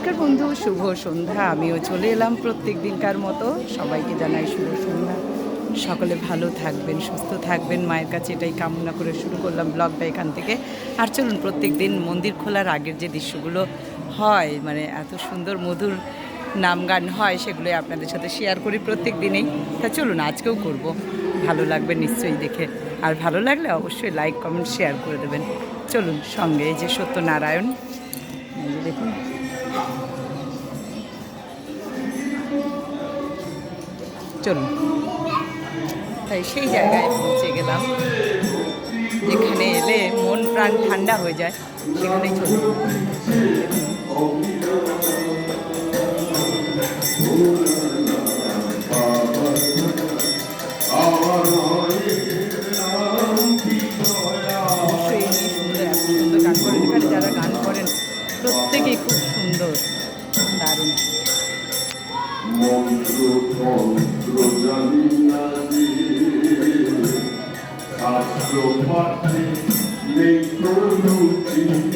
নমস্কার বন্ধু, শুভ সন্ধ্যা। আমিও চলে এলাম প্রত্যেক দিনকার মতো। সবাইকে জানাই শুভ সন্ধ্যা। সকলে ভালো থাকবেন, সুস্থ থাকবেন। মায়ের কাছে এটাই কামনা করে শুরু করলাম ব্লগটা এখান থেকে। আর চলুন, প্রত্যেক দিন মন্দির খোলার আগের যে দৃশ্যগুলো হয় মানে এত সুন্দর মধুর নাম গান হয়, সেগুলোই আপনাদের সাথে শেয়ার করি প্রত্যেক দিনেই। তা চলুন, আজকেও করব। ভালো লাগবে নিশ্চয়ই দেখে। আর ভালো লাগলে অবশ্যই লাইক কমেন্ট শেয়ার করে দেবেন। চলুন, সঙ্গে এই যে সত্যনারায়ণ। দেখুন। চলুন। তাই সেই জায়গায় পৌঁছে গেলাম। যেখানে এলে মন প্রাণ ঠান্ডা হয়ে যায় সেখানেই চলুন। প্রত্যেকেই খুব সুন্দর, দারুণ। Astro Party, they produce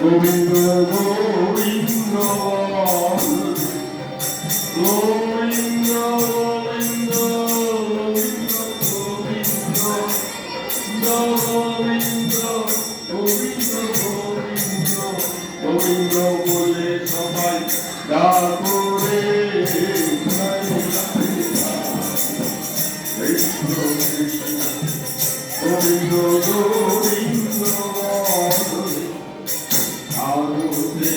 Govinda Govinda Govinda compose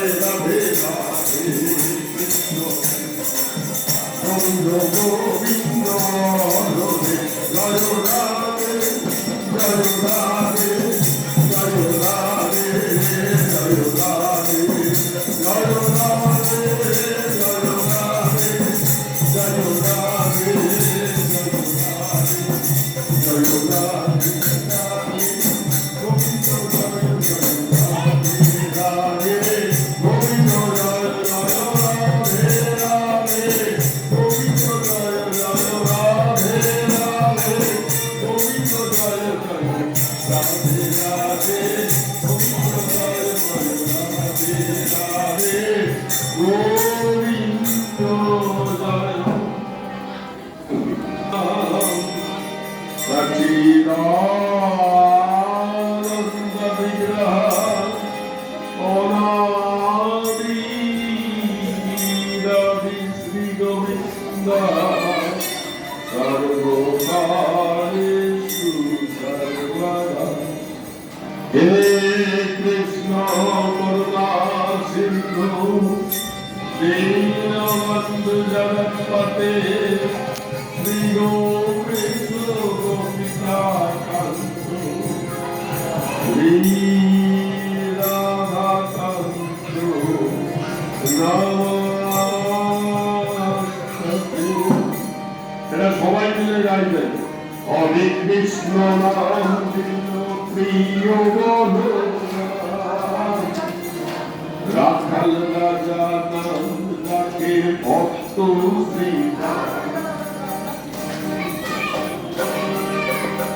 Govinda, Jai Ram, Jai Ram. beleza.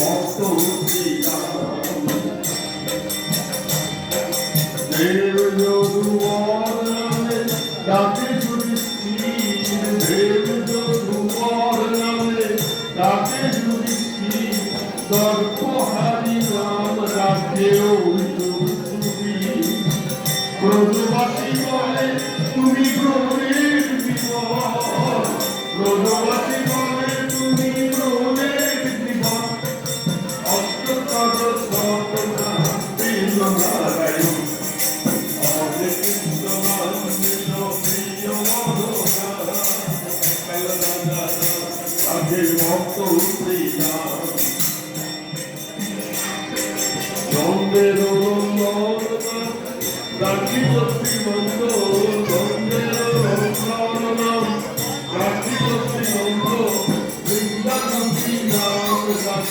ভক্ত Todo mundo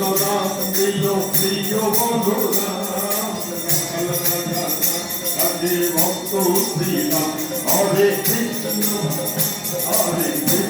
বন্ধুরা প্রিয় প্রিয় বন্ধুরা ভক্ত হরে কৃষ্ণ হরে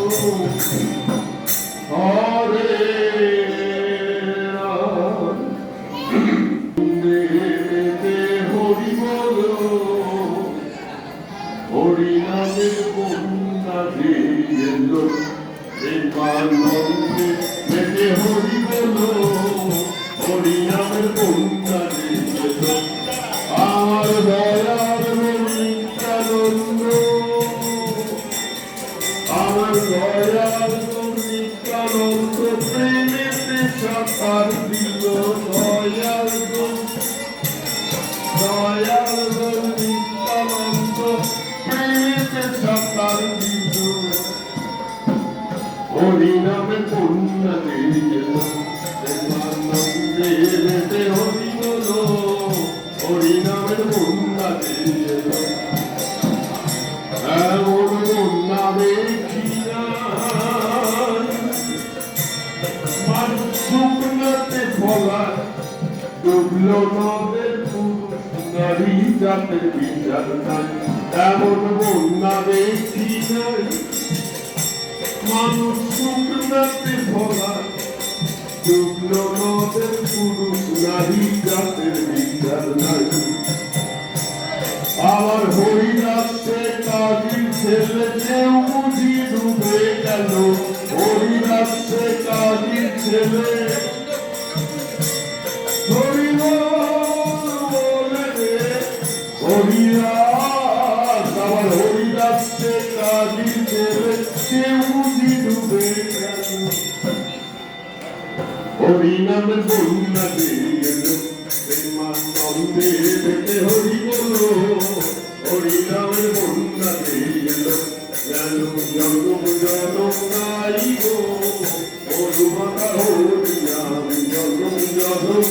রাতের বিচারটাই এমন বন্যা মানুষ সুখ পুরুষ নারী হরিনামের বন্যা দিল প্রেমানন্দে পেতে হরি বলো হরিনামের বন্যা দিল যেন জনম জনম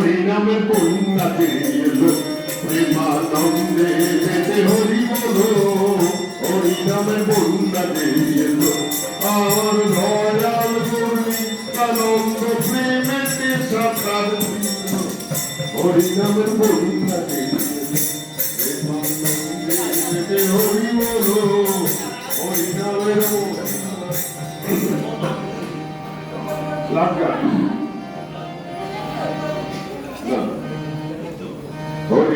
হরিনামের কন্যাতে এলো। প্রেমানন্দে পেতে হরি বলো। হরিনামের কন্যাতে এলো। আর দয়াল করি আনন্দ প্রেমেতে সাকার। হরিনামের কন্যাতে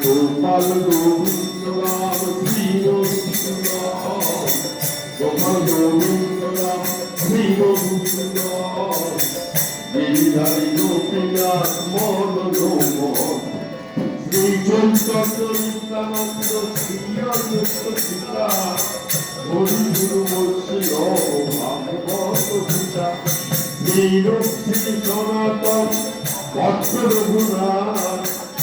গোপাল গোবিন্দ রাম কৃষ্ণ কৃষ্ণ গোপাল গোবিন্দ রাম কৃষ্ণ কৃষ্ণ গিরিধারী গোপীনাথ মন মোহন শ্রী চৈতন্য নিত্যানন্দ শ্রী অযুক্ত সীতা হরি শ্রী সনাতন ভক্ত রঘুনাথ শ্রী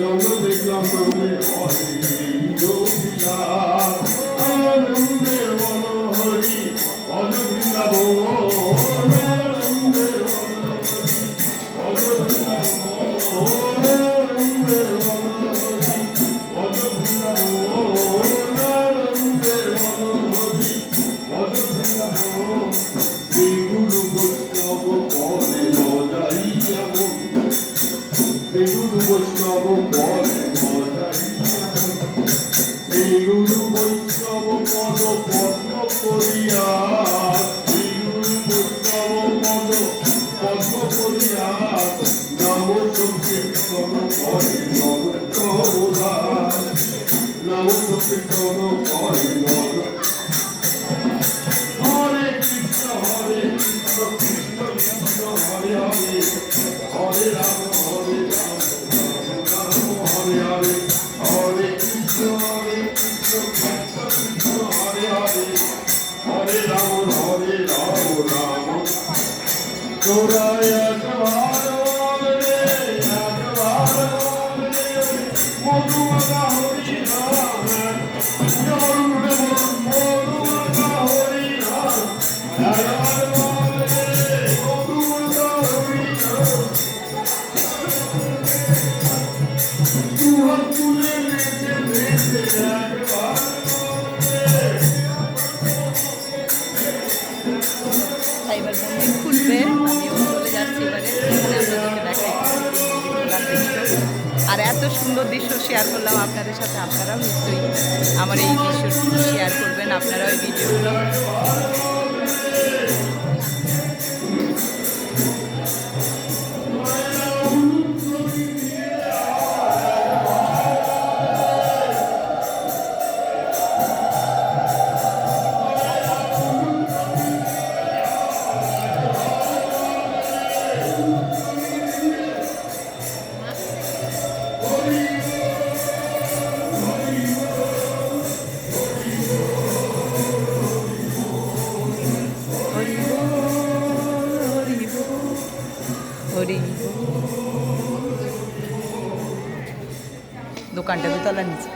জগতে জগতে হরি যোগিলা আনন্দে মনোহরি তোরা এত সুন্দর দৃশ্য শেয়ার করলাম আপনাদের সাথে। আপনারাও নিশ্চয়ই আমার এই দৃশ্য শেয়ার করবেন আপনারা ওই ভিডিওগুলো। sola misma.